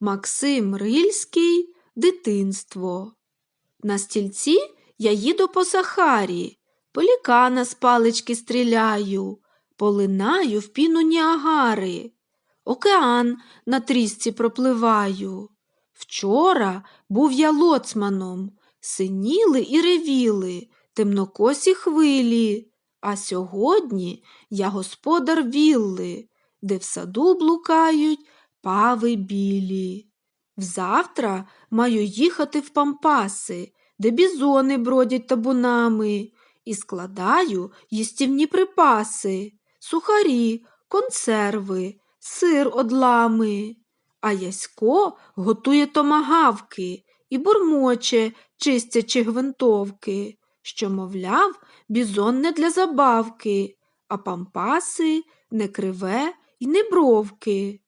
Максим Рильський Дитинство. На стільці я їду по Сахарі, пелікана з палички стріляю, полинаю в піну Ніагари, океан на трісці пропливаю. Вчора був я лоцманом, синіли і ревіли темнокосі хвилі, а сьогодні я господар вілли, де в саду блукають пави білі. Взавтра маю їхати в пампаси, де бізони бродять табунами, і складаю їстівні припаси, сухарі, консерви, сир одлами. А Ясько готує томагавки і бурмоче, чистячи гвинтовки, що, мовляв, бізон не для забавки, а пампаси не криве й не бровки.